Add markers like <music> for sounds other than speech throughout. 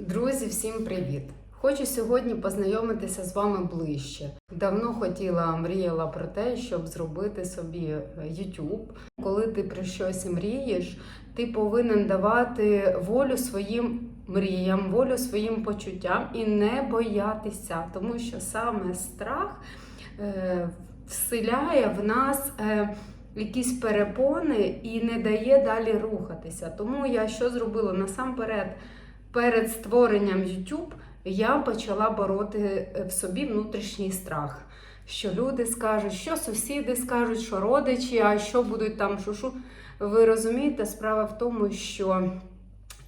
Друзі, всім привіт! Хочу сьогодні познайомитися з вами ближче. Давно хотіла, мріяла про те, щоб зробити собі е, YouTube. Коли ти про щось мрієш, ти повинен давати волю своїм мріям, волю своїм почуттям і не боятися, тому що саме страх е, вселяє в нас. Е, Якісь перепони і не дає далі рухатися. Тому я що зробила насамперед перед створенням YouTube я почала бороти е, в собі внутрішній страх. Що люди скажуть, що сусіди скажуть, що родичі, а що будуть там шушу. Ви розумієте, справа в тому, що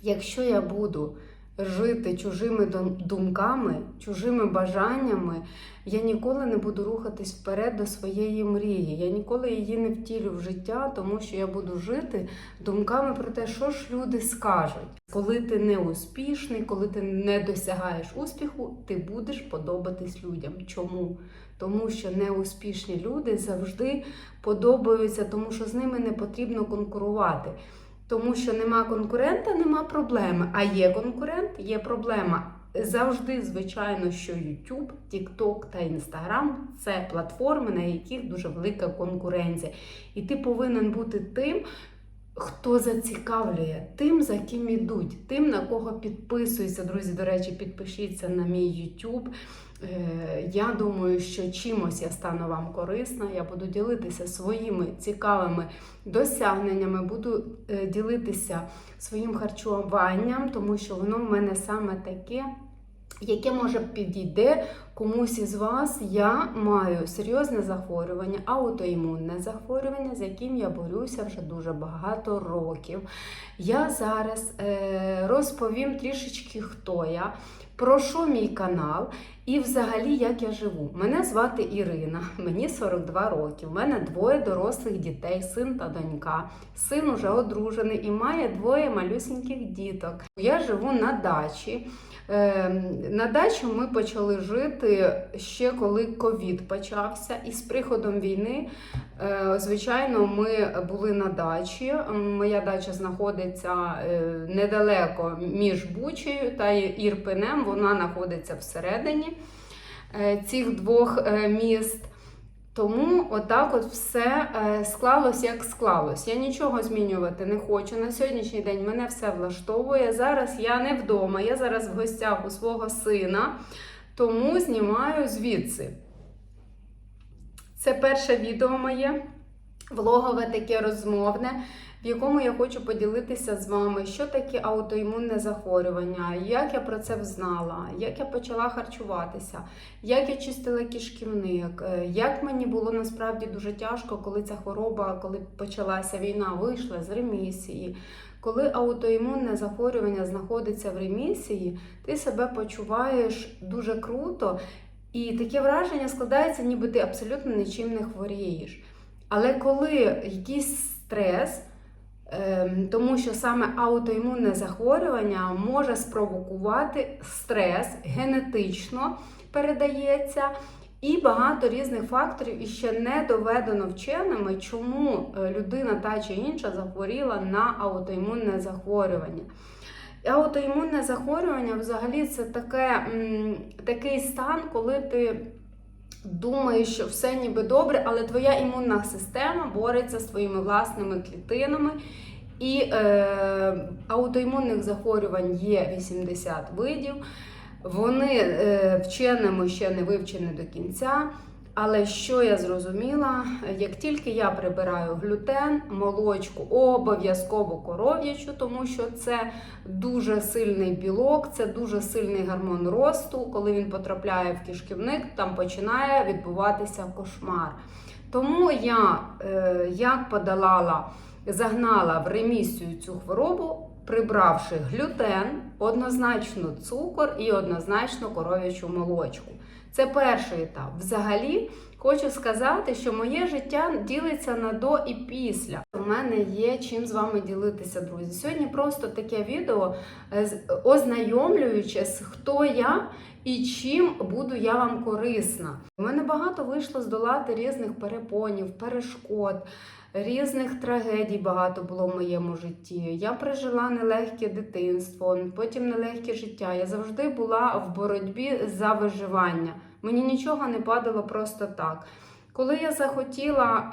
якщо я буду жити чужими дум- думками, чужими бажаннями, я ніколи не буду рухатись вперед до своєї мрії. Я ніколи її не втілю в життя, тому що я буду жити думками про те, що ж люди скажуть. Коли ти не успішний, коли ти не досягаєш успіху, ти будеш подобатись людям. Чому? Тому що неуспішні люди завжди подобаються, тому що з ними не потрібно конкурувати. Тому що нема конкурента, нема проблеми. А є конкурент, є проблема. Завжди, звичайно, що YouTube, TikTok та Instagram – це платформи, на яких дуже велика конкуренція. І ти повинен бути тим, хто зацікавлює, тим, за ким ідуть, тим, на кого підписуються. Друзі, до речі, підпишіться на мій YouTube. Е, Я думаю, що чимось я стану вам корисна. Я буду ділитися своїми цікавими досягненнями, буду е, ділитися своїм харчуванням, тому що воно в мене саме таке. Яке може підійде комусь із вас, я маю серйозне захворювання, аутоімунне захворювання, з яким я борюся вже дуже багато років. Я зараз е, розповім трішечки, хто я, про що мій канал і взагалі як я живу. Мене звати Ірина, <laughs> мені 42 роки. У мене двоє дорослих дітей, син та донька. Син уже одружений і має двоє малюсіньких діток. Я живу на дачі. Е, На дачі ми почали жити ще коли ковід почався, і з приходом війни, е, звичайно, ми були на дачі. Моя дача знаходиться е, недалеко між Бучею та Ірпенем. Вона знаходиться всередині е, цих двох міст. Тому отак от все склалось, як склалось. Я нічого змінювати не хочу. На сьогоднішній день мене все влаштовує. Зараз я не вдома, я зараз в гостях у свого сина, тому знімаю звідси. Це перше відео моє, влогове таке розмовне, в якому я хочу поділитися з вами, що таке аутоімунне захворювання, як я про це взнала, як я почала харчуватися, як я чистила кишківник, е, як мені було насправді дуже тяжко, коли ця хвороба, коли почалася війна, вийшла з ремісії. Коли аутоімунне захворювання знаходиться в ремісії, ти себе почуваєш дуже круто, і таке враження складається, ніби ти абсолютно нічим не хворієш. Але коли якийсь стрес, ем, тому що саме аутоімунне захворювання може спровокувати стрес, генетично передається, і багато різних факторів і ще не доведено вченими, чому е, людина та чи інша захворіла на аутоімунне захворювання. Аутоімунне захворювання взагалі це таке, такий стан, коли ти думаєш, що все ніби добре, але твоя імунна система бореться з твоїми власними клітинами. І е, аутоімунних захворювань є 80 видів. Вони е, вченими ще не вивчені до кінця. Але що я зрозуміла, як тільки я прибираю глютен, молочку, обов'язково коров'ячу, тому що це дуже сильний білок, це дуже сильний гормон росту. Коли він потрапляє в кишківник, там починає відбуватися кошмар. Тому я е, як подолала, загнала в ремісію цю хворобу, прибравши глютен, однозначно цукор і однозначно коров'ячу молочку. Це перший етап. Взагалі, хочу сказати, що моє життя ділиться на до і після. У мене є чим з вами ділитися, друзі. Сьогодні просто таке відео, е, ознайомлюючись, хто я і чим буду я вам корисна. У мене багато вийшло здолати різних перепонів, перешкод. Різних трагедій багато було в моєму житті. Я прожила нелегке дитинство, потім нелегке життя. Я завжди була в боротьбі за виживання. Мені нічого не падало просто так. Коли я захотіла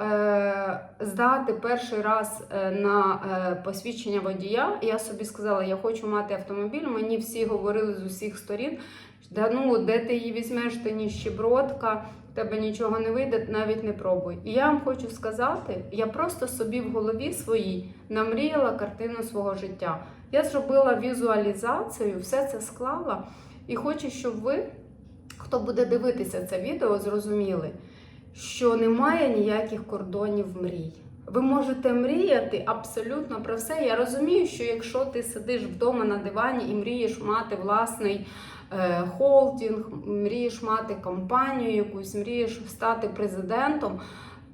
е, здати перший раз е, на е, посвідчення водія, я собі сказала, я хочу мати автомобіль. Мені всі говорили з усіх сторін, да ну де ти її візьмеш, ти ніщебродка, тебе нічого не вийде, навіть не пробуй. І я вам хочу сказати, я просто собі в голові своїй намріяла картину свого життя. Я зробила візуалізацію, все це склала, і хочу, щоб ви, хто буде дивитися це відео, зрозуміли що немає ніяких кордонів мрій. Ви можете мріяти абсолютно про все. Я розумію, що якщо ти сидиш вдома на дивані і мрієш мати власний е, холдинг, мрієш мати компанію якусь, мрієш стати президентом,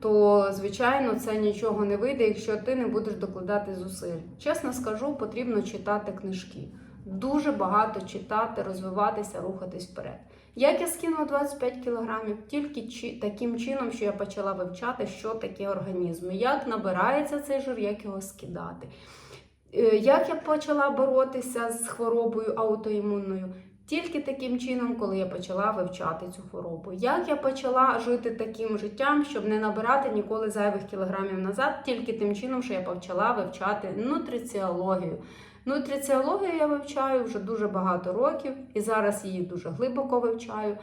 то звичайно це нічого не вийде, якщо ти не будеш докладати зусиль. Чесно скажу, потрібно читати книжки. Дуже багато читати, розвиватися, рухатись вперед. Як я скинула 25 кілограмів? Тільки таким чином, що я почала вивчати, що таке організм, як набирається цей жир, як його скидати. Е, Як я почала боротися з хворобою аутоімунною? Тільки таким чином, коли я почала вивчати цю хворобу. Як я почала жити таким життям, щоб не набирати ніколи зайвих кілограмів назад, тільки тим чином, що я почала вивчати нутриціологію. Нутриціологію я вивчаю вже дуже багато років і зараз її дуже глибоко вивчаю.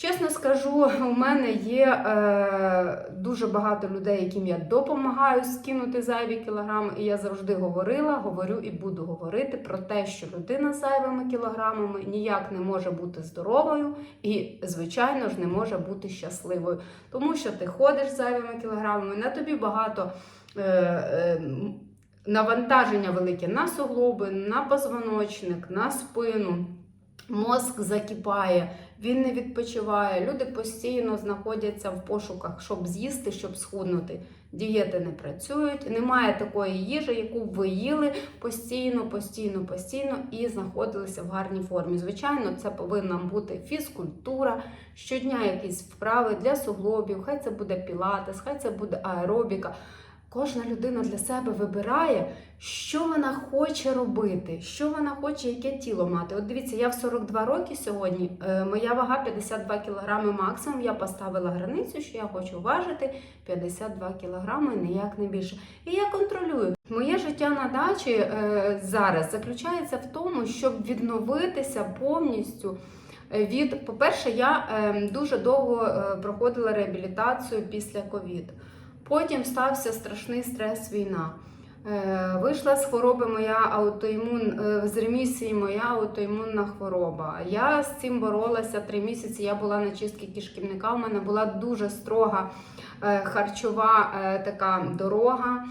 Чесно скажу, у мене є е, дуже багато людей, яким я допомагаю скинути зайві кілограми. І я завжди говорила, говорю і буду говорити про те, що людина з зайвими кілограмами ніяк не може бути здоровою і, звичайно ж, не може бути щасливою. Тому що ти ходиш з зайвими кілограмами, на тобі багато. Е, е, Навантаження велике на суглоби, на позвоночник, на спину. Мозк закипає, він не відпочиває. Люди постійно знаходяться в пошуках, щоб з'їсти, щоб схуднути. Дієти не працюють, немає такої їжі, яку б ви їли постійно, постійно, постійно і знаходилися в гарній формі. Звичайно, це повинна бути фізкультура, щодня якісь вправи для суглобів, хай це буде пілатес, хай це буде аеробіка. Кожна людина для себе вибирає, що вона хоче робити, що вона хоче, яке тіло мати. От дивіться, я в 42 роки сьогодні, е, моя вага 52 кг максимум. Я поставила границю, що я хочу важити 52 кг, ніяк не більше. І я контролюю. Моє життя на дачі е, зараз заключається в тому, щоб відновитися повністю. е, Від, по-перше, я е, дуже довго проходила реабілітацію після ковід. Потім стався страшний стрес війна. Е, Вийшла з хвороби моя аутоімун, е, з ремісії моя аутоімунна хвороба. Я з цим боролася три місяці. Я була на чистці кишківника. У мене була дуже строга е, харчова така дорога.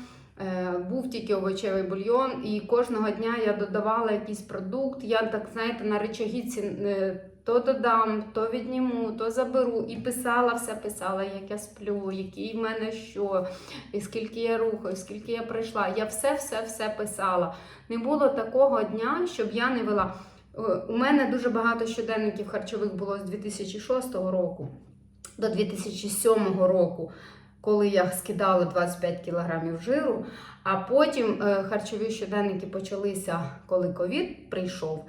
Був тільки овочевий бульйон, і кожного дня я додавала якийсь продукт. Я так знаєте на речагіці то додам, то відніму, то заберу. І писала все, писала, як я сплю, який в мене що, і скільки я рухаю, скільки я пройшла. Я все, все, все писала. Не було такого дня, щоб я не вела. Е, У мене дуже багато щоденників харчових було з 2006 року до 2007 року. Коли я скидала 25 кілограмів жиру, а потім е, харчові щоденники почалися, коли ковід прийшов.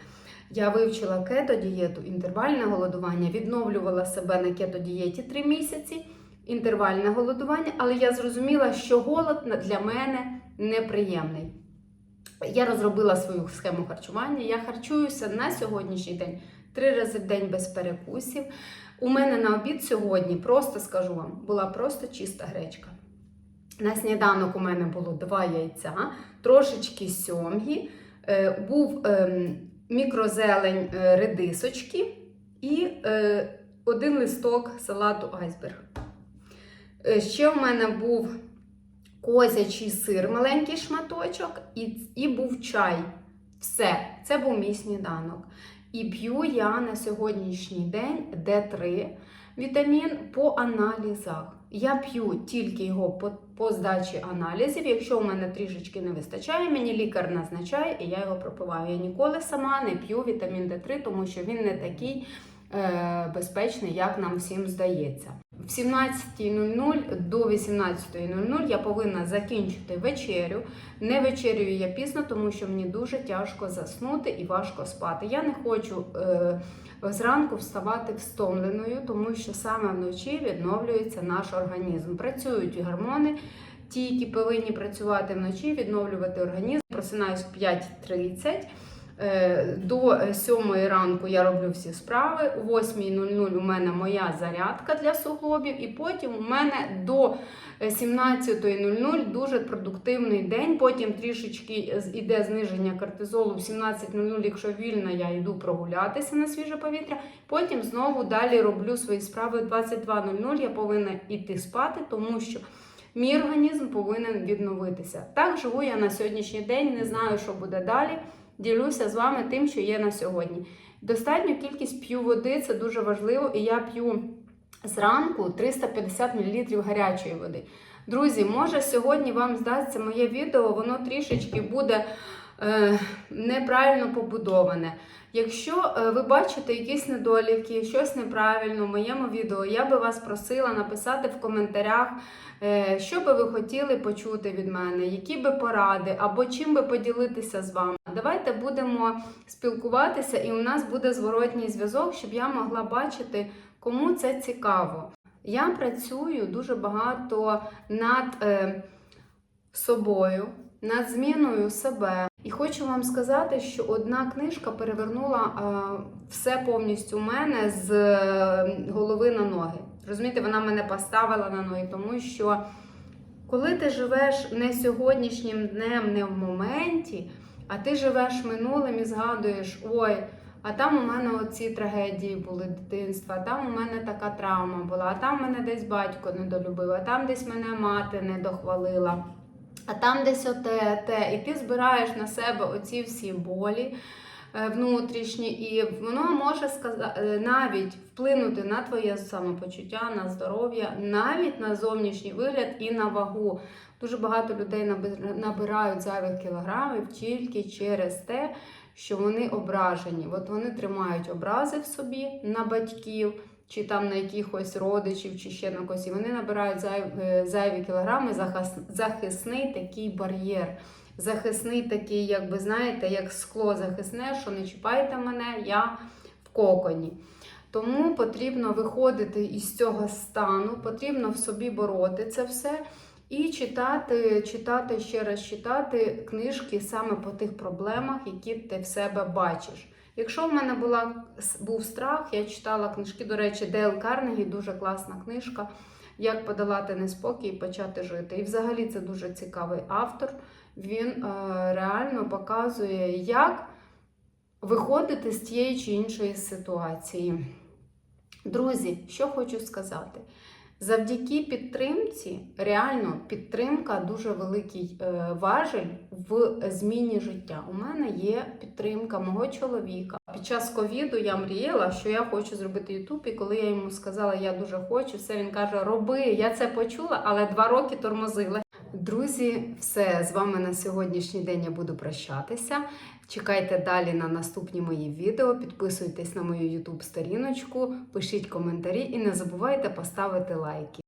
Я вивчила кето-дієту, інтервальне голодування, відновлювала себе на кето-дієті 3 місяці, інтервальне голодування, але я зрозуміла, що голод для мене неприємний. Я розробила свою схему харчування. Я харчуюся на сьогоднішній день три рази в день без перекусів. У мене на обід сьогодні, просто скажу вам, була просто чиста гречка. На сніданок у мене було два яйця, трошечки сьомгі, е, був ем, мікрозелень е, редисочки і е, один листок салату айсберг. Е, Ще в мене був козячий сир, маленький шматочок, і, і був чай. Все, це був мій сніданок. І п'ю я на сьогоднішній день Д3 вітамін по аналізах. Я п'ю тільки його по, по здачі аналізів. Якщо у мене трішечки не вистачає, мені лікар назначає і я його пропиваю. Я ніколи сама не п'ю вітамін Д3, тому що він не такий е, безпечний, як нам всім здається. в 17.00 до 18.00 я повинна закінчити вечерю. Не вечерюю я пізно, тому що мені дуже тяжко заснути і важко спати. Я не хочу е, зранку вставати встомленою, тому що саме вночі відновлюється наш організм. Працюють гормони, ті, які повинні працювати вночі, відновлювати організм. Просинаюсь в 5.30. Е, До 7 ранку я роблю всі справи. О 8.00 у мене моя зарядка для суглобів, і потім у мене до 17.00 дуже продуктивний день. Потім трішечки іде зниження кортизолу. В 17.00, якщо вільно, я йду прогулятися на свіже повітря. Потім знову далі роблю свої справи. В 22.00 я повинна йти спати, тому що. Мій організм повинен відновитися. Так живу я на сьогоднішній день, не знаю, що буде далі. Ділюся з вами тим, що є на сьогодні. Достатню кількість п'ю води, це дуже важливо, і я п'ю зранку 350 мл гарячої води. Друзі, може сьогодні вам здасться моє відео, воно трішечки буде е, неправильно побудоване. Якщо е, ви бачите якісь недоліки, щось неправильно в моєму відео, я би вас просила написати в коментарях, е, що би ви хотіли почути від мене, які би поради або чим би поділитися з вами. Давайте будемо спілкуватися, і у нас буде зворотній зв'язок, щоб я могла бачити, кому це цікаво. Я працюю дуже багато над е, собою, над зміною себе. І хочу вам сказати, що одна книжка перевернула е, все повністю у мене з е, голови на ноги. Розумієте, вона мене поставила на ноги, тому що коли ти живеш не сьогоднішнім днем, не в моменті, а ти живеш минулим і згадуєш, ой, а там у мене оці трагедії були дитинства, а там у мене така травма була, а там мене десь батько недолюбив, а там десь мене мати не дохвалила. А там десь оте, те, і ти збираєш на себе оці всі болі внутрішні, і воно може сказати навіть вплинути на твоє самопочуття, на здоров'я, навіть на зовнішній вигляд і на вагу. Дуже багато людей набирають зайвих кілограмів тільки через те, що вони ображені. От вони тримають образи в собі на батьків. Чи там на якихось родичів, чи ще на когось, і вони набирають е, зайві кілограми, захисний такий бар'єр. Захисний такий, як би знаєте, як скло захисне, що не чіпайте мене, я в коконі. Тому потрібно виходити із цього стану, потрібно в собі бороти це все і читати, читати ще раз читати книжки саме по тих проблемах, які ти в себе бачиш. Якщо в мене була, був страх, я читала книжки, до речі, Дейл Карнегі, дуже класна книжка. Як подолати неспокій і почати жити. І взагалі це дуже цікавий автор. Він е, реально показує, як виходити з тієї чи іншої ситуації. Друзі, що хочу сказати. Завдяки підтримці, реально підтримка дуже великий е, важель в зміні життя. У мене є підтримка мого чоловіка. Під час ковіду я мріяла, що я хочу зробити Ютуб, і коли я йому сказала, я дуже хочу, все він каже: Роби, я це почула, але два роки тормозила. Друзі, все з вами на сьогоднішній день я буду прощатися. Чекайте далі на наступні мої відео. Підписуйтесь на мою YouTube сторіночку, пишіть коментарі і не забувайте поставити лайки.